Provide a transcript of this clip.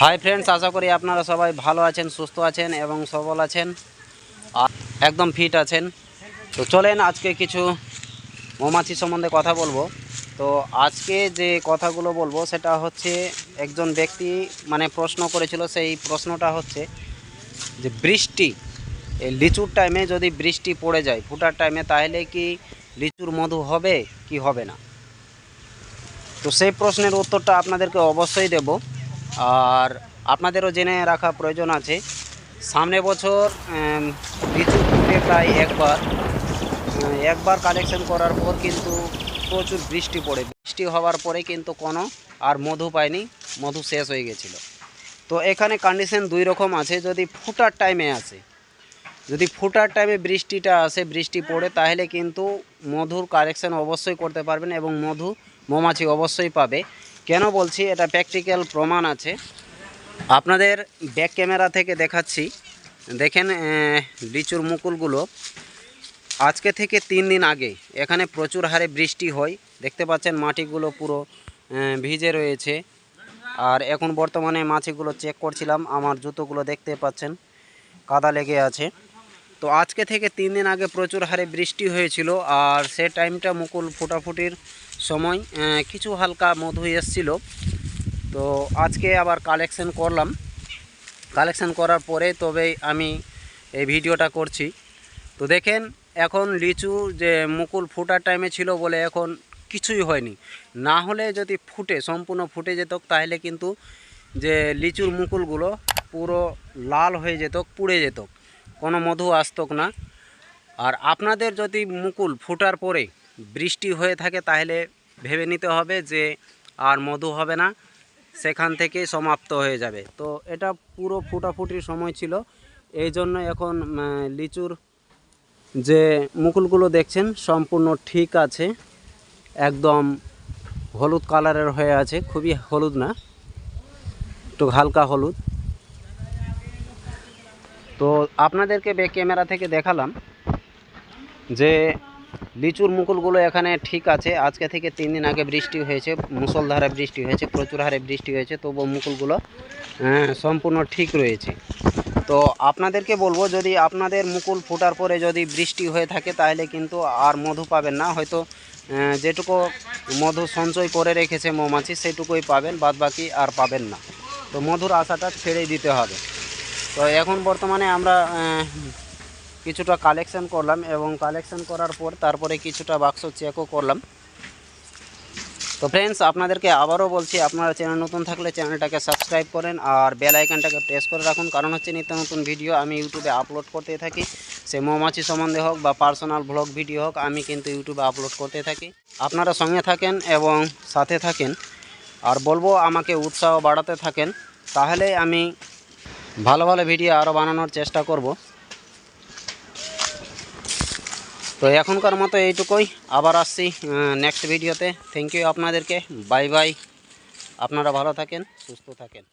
Hi friends আশা করি আপনারা সবাই ভালো আছেন, সুস্থ আছেন এবং সবল আছেন। একদম ফিট আছেন। তো চলেন আজকে কিছু মৌমাছি সম্বন্ধে কথা বলব। তো আজকে যে কথাগুলো বলব, সেটা হচ্ছে একজন ব্যক্তি মানে প্রশ্ন করেছিল, সেই প্রশ্নটা হচ্ছে যে বৃষ্টি, এই লিচুর টাইমে যদি বৃষ্টি পড়ে যায়, ফুটার টাইমে তাহলে কি লিচুর মধু হবে, কি হবে না? তো সেই প্রশ্নের উত্তরটা আপনাদেরকে অবশ্যই দেব। আর আপনাদেরও জেনে রাখা প্রয়োজন আছে। সামনে বছর লিচু ফুটে প্রায় একবার। একবার কালেকশন করার পর কিন্তু প্রচুর বৃষ্টি পড়ে। বৃষ্টি হওয়ার পরে কিন্তু কোনো আর মধু পায়নি, মধু শেষ হয়ে গেছিল। তো এখানে কন্ডিশন দুই রকম আছে, যদি ফুটার টাইমে আসে। যদি ফুটার টাইমে বৃষ্টিটা আসে, বৃষ্টি পড়ে, তাহলে কিন্তু মধুর কারেকশন অবশ্যই করতে পারবেন এবং মধু মৌমাছি অবশ্যই পাবে। কেন বলছি, এটা প্র্যাকটিক্যাল প্রমাণ আছে। আপনাদের ব্যাক ক্যামেরা থেকে দেখাচ্ছি। দেখেন লিচুর মুকুলগুলো। আজকে থেকে তিন দিন আগে, এখানে প্রচুর হারে বৃষ্টি হয়। দেখতে পাচ্ছেন, মাটিগুলো পুরো ভিজে রয়েছে। আর এখন বর্তমানে মাছিগুলো চেক করছিলাম, আমার জুতোগুলো দেখতে পাচ্ছেন, কাদা লেগে আছে। তো আজকে থেকে তিন দিন আগে প্রচুর হারে বৃষ্টি হয়েছিল আর সে টাইমটা মুকুল ফোটাফুটির সময় কিছু হালকা মধু এসছিল। তো আজকে আবার কালেকশন করলাম। কালেকশন করার পরে তবে আমি এই ভিডিওটা করছি। তো দেখেন, এখন লিচু যে মুকুল ফোটার টাইমে ছিল বলে এখন কিছুই হয়নি। না হলে যদি ফুটে, সম্পূর্ণ ফুটে যেত, তাহলে কিন্তু যে লিচুর মুকুলগুলো পুরো লাল হয়ে যেত, পুড়ে যেত। কোনো মধু আসতক না। আর আপনাদের যদি মুকুল ফুটার পরে বৃষ্টি হয়ে থাকে, তাহলে ভেবে নিতে হবে যে আর মধু হবে না, সেখান থেকে সমাপ্ত হয়ে যাবে। তো এটা পুরো ফুটাফুটির সময় ছিল। এই জন্য এখন লিচুর যে মুকুলগুলো দেখছেন, সম্পূর্ণ ঠিক আছে। একদম হলুদ কালারের হয়ে আছে। খুবই হলুদ না, একটু হালকা হলুদ। তো আপনাদেরকে বে ক্যামেরা থেকে দেখালাম যে লিচুর মুকুলগুলো এখানে ঠিক আছে। আজকে থেকে তিন দিন আগে বৃষ্টি হয়েছে মুসলধারে বৃষ্টি হয়েছে, প্রচুর হারে বৃষ্টি হয়েছে, তবুও মুকুলগুলো সম্পূর্ণ ঠিক রয়েছে। তো আপনাদেরকে বলব, যদি আপনাদের মুকুল ফোটার পরে যদি বৃষ্টি হয়ে থাকে, তাহলে কিন্তু আর মধু পাবেন না। হয়তো যেটুকু মধু সঞ্চয় করে রেখেছে মৌমাছি, সেটুকুই পাবেন বাদ বাকি আর পাবেন না। তো মধুর আশাটা ছেড়েই দিতে হবে। তো এখন বর্তমানে আমরা কিছুটা কালেকশন করলাম এবং কালেকশন করার পর তারপরে কিছুটা বাক্স চেকও করলাম। তো ফ্রেন্ডস আপনাদেরকে আবারও বলছি, আপনারা চ্যানেল নতুন থাকলে চ্যানেলটাকে সাবস্ক্রাইব করেন আর বেল আইকনটাকে প্রেস করে রাখুন। কারণ হচ্ছে নিত্য নতুন ভিডিও আমি ইউটিউবে আপলোড করতে থাকি। সে মৌমাছি সম্বন্ধে হোক বা পার্সোনাল ব্লগ ভিডিও হোক, আমি কিন্তু ইউটিউবে আপলোড করতে থাকি। আপনারা সঙ্গে থাকেন এবং সাথে থাকেন। আর বলব, আমাকে উৎসাহ বাড়াতে থাকেন। তাহলে আমি ভালো ভালো ভিডিও আরও বানানোর চেষ্টা করব। তো এখনকার মতো এইটুকুই। আবার আসছি নেক্সট ভিডিওতে থ্যাংক ইউ আপনাদেরকে। বাই বাই আপনারা ভালো থাকেন, সুস্থ থাকেন।